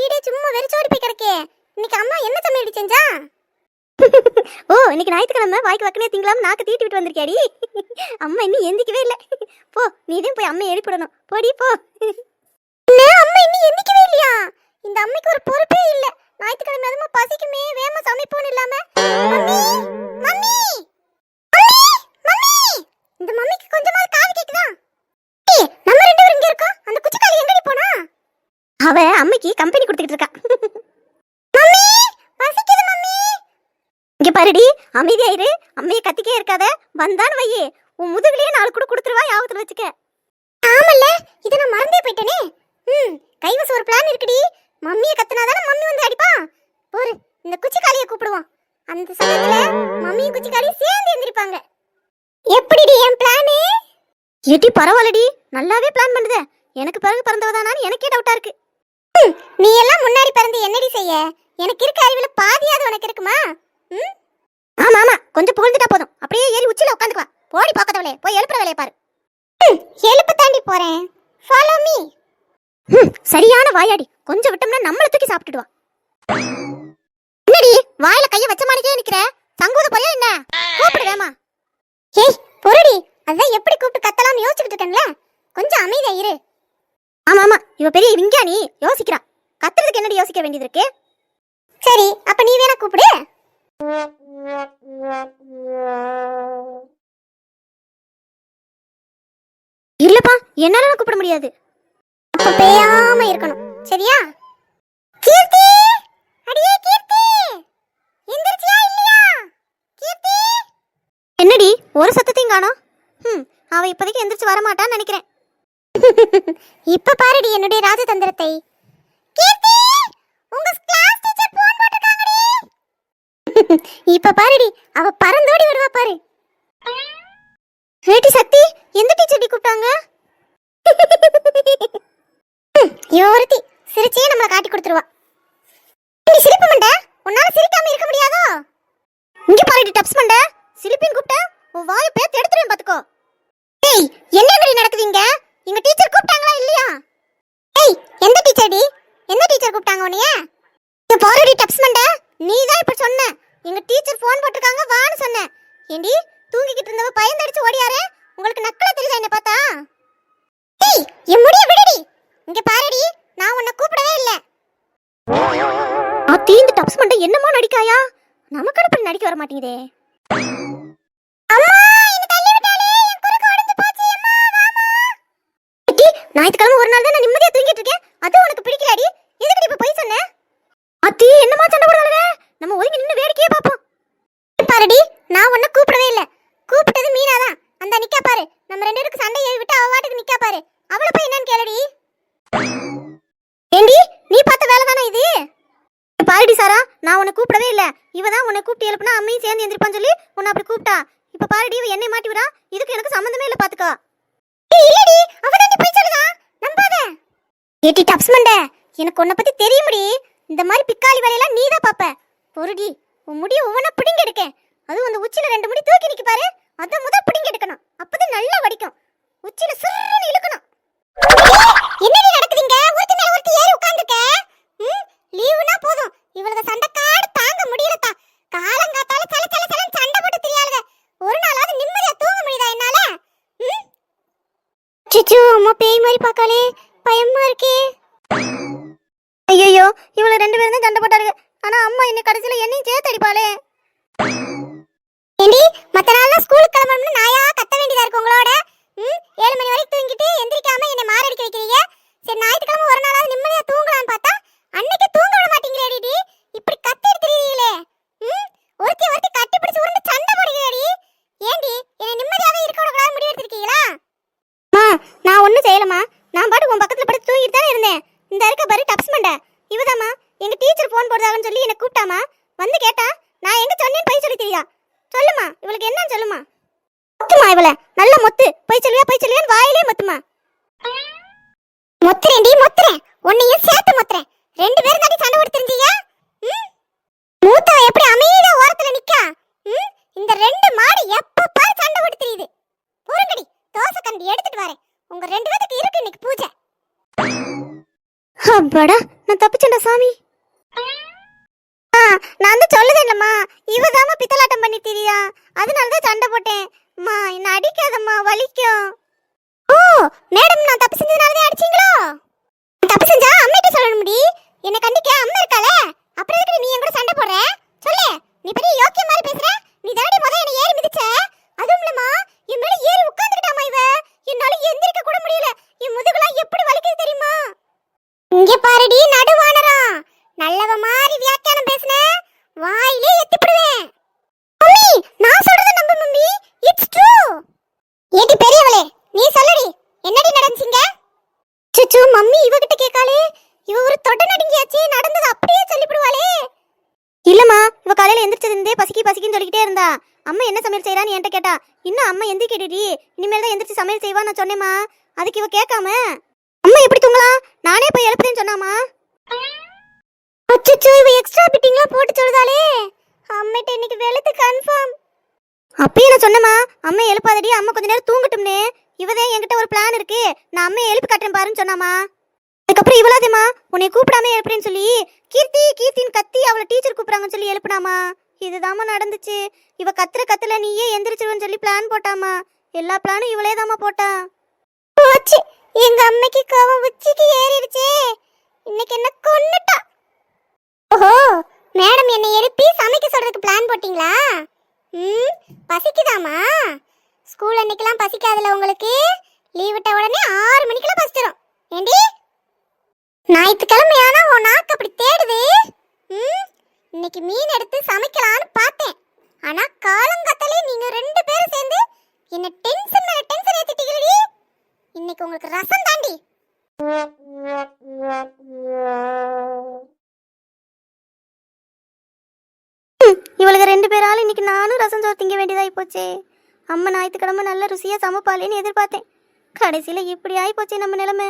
வீடே சும்மா வெறிச்சோடி போய் கிடக்கே. இன்னைக்கு அம்மா என்ன சமையல் செஞ்சா? ஓ இன்னைக்கு ஞாயிற்றுக்கிழமை வாய்க்கு வக்கனே திங்களாம நாக்கு தீட்டி விட்டு வந்திருக்கியாடி? அம்மா இன்னும் எந்திக்கவே இல்லை. போ நீ தான் போய் அம்மையை எழுப்பிடணும் போடி போ. அம்மா இன்னும் எந்திக்கவே இல்லையா? இந்த அம்மைக்கு ஒரு பொறுப்பே இல்ல. ஞாயிற்றுக்கிழமை அதுமா பசிக்குமே வேகமா சமைப்போன்னு இல்லாம. மம்மி மம்மி மம்மி இந்த கொஞ்சமாவது காது கேக்குதா ஏய், நம்ம ரெண்டு பேரும் இங்க இருக்கோம் அந்த குச்சிக்காளி எங்கடி போனா அவ கம்பெனி கொடுத்துக்கிட்டு இருக்கா. மம்மி பசிக்குது மம்மி. இங்க பாருடி அமைதியாயிரு அம்மையை கத்திக்கே இருக்காத. வந்தான்னு வையே. உன் முதுகுலயே நாலு கூட கொடுத்துருவா யாபத்துல வச்சுக்க. ஆமல்ல இத நான் மறந்தே போயிட்டேனே. ம் கைவசம் ஒரு பிளான் இருக்குடி. மம்மியை கத்துனாதானே மம்மி வந்து அடிப்பா. போரு இந்த குச்சிக்காளியை கூப்பிடுவோம். அந்த சமயத்துல மம்மியும் குச்சிக்காளியும் சேர்ந்து எந்திரிப்பாங்க. எப்படிடி என் பிளானு ஏட்டி பரவாயில்லடி. நல்லாவே பிளான் பண்ணுத. எனக்கு பிறகு பிறந்தவதானான்னு எனக்கே டவுட்டா இருக்கு. நீ எல்லாம் முன்னாடி பிறந்து என்னடி செய்ய? எனக்கு இருக்க அறிவில் பாதியாவது உனக்கு இருக்குமா? ம்? ஆமா ஆமா கொஞ்சம் புகழ்ந்துட்டா போதும். அப்படியே ஏறி உச்சில உட்காந்துக்குவா போடி பக்கத்தவளே போய் எழுப்புற வேலையை பாரு. எழுப்பு தாண்டி போறேன். ஃபாலோ மீ சரியான வாயாடி. கொஞ்சம் விட்டோம்னா நம்மள தூக்கி சாப்பிட்டுடுவா. என்னடி வாயில கைய வச்ச மாணிக்கே நிக்கிற? சங்கூத போறியா என்ன? கூப்பிடு வேமா ஏய் பொருடி அதான் எப்படி கூப்பிட்டு கத்தலாம்னு யோசிச்சுக்கிட்டு இருக்கேன்ல? கொஞ்சம் அமைதியா இரு. ஆமா ஆமா இவ பெரிய விஞ்ஞானி. யோசிக்கிறா. கத்துறதுக்கு என்னடி யோசிக்க வேண்டியது இருக்கு சரி அப்ப நீ வேணா கூப்பிடு. இல்லப்பா என்னால கூப்பிட முடியாது. அப்ப பேயாம இருக்கணும். சரியா? கீர்த்தி! அடியே கீர்த்தி! எந்திரச்சியா இல்லையா? கீர்த்தி! என்னடி ஒரு சத்தத்தையும் காணோம். ம் அவ இப்போதைக்கு எந்திரிச்சு வர மாட்டான்னு நினைக்கிறேன். இப்ப பாருடி என்னுடைய ராஜதந்திரத்தை. கீர்த்தி உங்க கிளாஸ் டீச்சர் போன் போட்டுட்டாங்கடி இப்ப பாருடி அவ பறந்தோடி வருவா பாரு. ஏட்டி சக்தி எந்த டீச்சர் டி கூப்பிட்டாங்க? இவ ஒருத்தி சிரிச்சே நம்மள காட்டி கொடுத்துருவா. நீ சிரிப்பு மண்ட உன்னால சிரிக்காம இருக்க முடியாதோ? இங்க பாருடி டப்ஸ் மண்ட சிரிப்பின் கூப்பிட்ட உன் வாயை பேத்து எடுத்துறேன் பாத்துக்கோ. ஏய் நடக்குது இங்க? எங்க டீச்சர் கூப்பிட்டாங்களா இல்லையா? ஏய் எந்த டீச்சர் டி? எந்த டீச்சர் கூப்பிட்டாங்க உன்னைய? இங்க பாருடி டப்ஸ் மண்ட. நீ தான் இப்ப சொன்ன. எங்க டீச்சர் ஃபோன் போட்டிருக்காங்க வான்னு சொன்னேன் ஏண்டி தூங்கிக்கிட்டு இருந்தவ பயந்தடிச்சு ஓடியாரே? உங்களுக்கு நக்கலா தெரியுதா என்ன பார்த்தா? ஏய் என் முடிய விடுடி. இங்க பாருடி நான் உன்னை கூப்பிடவே இல்ல. ஆ தீந்து டப்ஸ் மண்ட என்னமோ நடிக்காயா? நமக்கு அப்படி நடிக்க வர மாட்டேங்குதே? ஞாயிற்றுக்கிழமை ஒரு நாள் தான் நான் நிம்மதியா தூங்கிட்டு இருக்கேன்? அது உனக்கு பிடிக்கலடி. எதுக்கு இப்ப போய் சொன்ன? அத்தி என்னமா சண்டை போடுறாளே நம்ம ஒதுங்கி நின்னு வேடிக்கையே பாப்போம் பாருடி நான் உன்னை கூப்பிடவே இல்ல. கூப்பிட்டது மீனா தான் அந்த நிக்கா பாரு. நம்ம ரெண்டு பேருக்கு சண்டை ஏவி விட்டு அவ வாட்டுக்கு நிக்கா பாரு. அவளை போய் என்னன்னு கேளுடி. ஏண்டி நீ பார்த்த வேலை தானே இது? பாருடி சாரா நான் உன்னை கூப்பிடவே இல்ல. இவ தான் உன்னை கூப்பிட்டு எழுப்புனா அம்மையும் சேர்ந்து எந்திரிப்பான்னு சொல்லி உன்னை அப்படி கூப்பிட்டா. இப்ப பாருடி இவ என்னை மாட்டி விடா. இதுக்கு எனக்கு சம்மந்தமே இல்ல பார்த்துக்கா இல்லடி அவ தான் போய் சொல்லுதா நம்பாத. ஏட்டி டப்ஸ் மண்ட எனக்கு உன்னை பத்தி தெரியுமுடி. இந்த மாதிரி பிக்காளி வேலையெல்லாம் நீ தான் பாப்ப. பொருடி உன் முடிய ஒவ்வொன்னா பிடிங்க எடுக்க. அதுவும் அந்த உச்சில ரெண்டு முடி தூக்கி நிக்க பாரு. அதை முதல் பிடிங்க எடுக்கணும். அப்பதான் நல்லா வடிக்கும். உச்சில சிறுன்னு இழுக்கணும். என்னடி நடக்குதுங்க? ஒருத்தி மேல ஒருத்தி ஏறி உட்கார்ந்துக்க ம் லீவுனா போதும். இவளோட சண்டை காடு தாங்க முடியலத்தா. காலங்க சல சல சலன்னு சண்டை போட்டு திரியாளுக ஒரு நாளாவது நிம்மதியா தூங்க முடியுதா என்னால ம் அச்சோ அம்மா பேய் மாதிரி பார்க்காளே. பயமா இருக்கே. ஐயோ இவ்வளவு ரெண்டு பேரும் தான் சண்டை போட்டாருங்க ஆனா அம்மா என்ன கடைசியில என்னையும் சேர்த்து அடிப்பாளே ஏண்டி மத்த நாள்லாம் ஸ்கூலுக்கு கிளம்பணும்னு நாயா கத்த வேண்டியதா இருக்கு உங்களோட ம் ஏழு மணி வரைக்கும் தூங்கிட்டு எந்திரிக்காம என்னை மாரடிக்க வைக்கிறீங்க சரி ஞாயிற்றுக்கிழமை ஒரு நாளாவது நிம்மதியா தூங்கலாம்னு பார்த்தா அன்னைக்கு தூங்க விட மாட்டேங்கிறேடி இப்படி கத்தி எடுத்துறீங்களே ம் ஒருத்தி ஒருத்தி கட்டி பிடிச்சு உருண்டு சண்டை போடுகிறேடி ஏண்டி என்னை நிம்மதியாவே இருக்க விடக்கூடாது முடிவு எடுத்திருக்கீங்களா அம்மா நான் ஒன்றும் செய்யலம்மா நான் பாட்டு உன் பக்கத்துல படுத்து தூங்கிட்டு தானே இருந்தேன் இந்த இருக்க பாரு டப்ஸ் மண்ட இவதாம்மா எங்க டீச்சர் ஃபோன் போடுறாங்கன்னு சொல்லி என்ன கூப்பிட்டாமா வந்து கேட்டா நான் எங்க சொன்னேன்னு போய் சொல்லி தெரியா சொல்லுமா இவளுக்கு என்னன்னு சொல்லுமா மொத்துமா இவள. நல்ல மொத்து. போய் சொல்லுவியா போய் சொல்லுவியான்னு வாயிலே மொத்துமா மொத்துறேன்டி மொத்துறேன். உன்னையும் சேர்த்து மொத்துறேன். ரெண்டு பேரும் தாண்டி சண்டை போட்டு தெரிஞ்சீங்க ம்? மூத்தவ எப்படி அமைதியா ஓரத்துல நிக்கா? இந்த ரெண்டு மாடு எப்ப பாரு சண்டை போட்டு தெரியுது. பொருங்கடி தோசை கண்டி எடுத்துட்டு வரேன். உங்க ரெண்டு பேருக்கு இருக்கு இன்னைக்கு பூஜை. அப்பாடா நான் தப்பிச்சேன்டா சாமி. நான் வந்து சொல்லுதேன்லம்மா இவதாம்மா பித்தலாட்டம் பண்ணி திரியா. அதனால தான் சண்டை போட்டேன். அம்மா என்ன அடிக்காதம்மா வலிக்கும். ஓ மேடம் நான் தப்பு செஞ்சதுனால தான் அடிச்சீங்களோ? தப்பு செஞ்சா அம்மிட்ட சொல்லணும் முடி. என்ன கண்டிக்க அம்மா இருக்கால அப்புறம் எதுக்கு நீ என் கூட சண்டை போடுற? சொல்லு. நீ பெரிய யோக்கிய மாதிரி பேசுற. நீ தானடி முத என்ன ஏறி மிதிச்ச. அதுவும் இல்லம்மா என் மேல ஏறி உட்கார்ந்துட்டாமா இவ. என்னால எந்திரிக்க கூட முடியல. என் முதுகுலாம் எப்படி வலிக்குது தெரியுமா? இங்க பாருடி நடுவானரா. நல்லவமா மாதிரி வியாக்கியானம் பேசுன வாயிலே எத்திப்படுவேன் மம்மி நான் சொல்றத நம்பு மம்மி இட்ஸ் ட்ரூ ஏடி பெரியவளே நீ சொல்லுடி. என்னடி நடந்துச்சுங்க? சுச்சு மம்மி இவகிட்ட கேட்காளே. இவ ஒரு தொட நடுங்கியாச்சே நடந்தது அப்படியே சொல்லிவிடுவாளே. இல்லம்மா இவ காலையில எந்திரிச்சது இருந்தே பசிக்கி பசிக்கின்னு சொல்லிக்கிட்டே இருந்தா. அம்மா என்ன சமையல் செய்யறான்னு என்கிட்ட கேட்டா. இன்னும் அம்மா எந்தி கேட்டுடி இனிமேல் தான் எந்திரிச்சு சமையல் செய்வா நான் சொன்னேம்மா. அதுக்கு இவ கேட்காம அம்மா எப்படி தூங்கலாம் நானே போய் எழுப்புறேன்னு சொன்னாமா அச்சச்சோ இவ எக்ஸ்ட்ரா பிட்டிங்லாம் போட்டு சொல்லுதாளே. அம்மிட்ட இன்னைக்கு வெளுத்து கன்ஃபார்ம் அப்பயும் நான் சொன்னமா அம்மா எழுப்பாதடி அம்மா கொஞ்ச நேரம் தூங்கட்டும்னே. இவதே என்கிட்ட ஒரு பிளான் இருக்கு. நான் அம்மையை எழுப்பி காட்டுறேன் பாருன்னு சொன்னாமா அதுக்கப்புறம் இவ்வளோதேம்மா உன்னை கூப்பிடாம எழுப்புறேன்னு சொல்லி கீர்த்தி கீர்த்தின்னு கத்தி அவளை டீச்சர் கூப்பிட்றாங்கன்னு சொல்லி எழுப்புனாமா இதுதாம்மா நடந்துச்சு. இவ கத்துற கத்துல நீயே எந்திரிச்சிருவன்னு சொல்லி பிளான் போட்டாமா எல்லா பிளானும் இவளே தாம்மா போட்டா. போச்சு. எங்க அம்மைக்கு கோவம் உச்சிக்கு ஏறிடுச்சே. இன்னைக்கு என்ன கொன்னுட்டா. ஓஹோ மேடம் என்னை எழுப்பி சமைக்க சொல்றதுக்கு பிளான் போட்டீங்களா? ம் பசிக்குதாமா ஸ்கூல் அன்னைக்கெல்லாம் பசிக்காதுல உங்களுக்கு? லீவ் விட்ட உடனே ஆறு மணிக்கெல்லாம் பசிச்சிடும் ஏண்டி? ஞாயிற்றுக்கிழமை உன் நாக்கு அப்படி தேடுது? ம் இன்னைக்கு மீன் எடுத்து சமைக்கலான்னு பார்த்தேன். ஆனா காலங்கத்தலே நீங்க ரெண்டு பேரும் சேர்ந்து என்ன டென்ஷன் மேல டென்ஷன் ஏத்திட்டீங்களடி. இன்னைக்கு உங்களுக்கு ரசம் தாண்டி. இவளுக்கு பேரால் இன்னைக்கு நானும் ரசம் சோறு திங்க வேண்டியதாகி போச்சே. அம்மா ஞாயிற்றுக்கிழமை நல்ல ருசியாக சமைப்பாளேன்னு எதிர்பார்த்தேன். கடைசியில் இப்படி ஆகி நம்ம நிலைமை.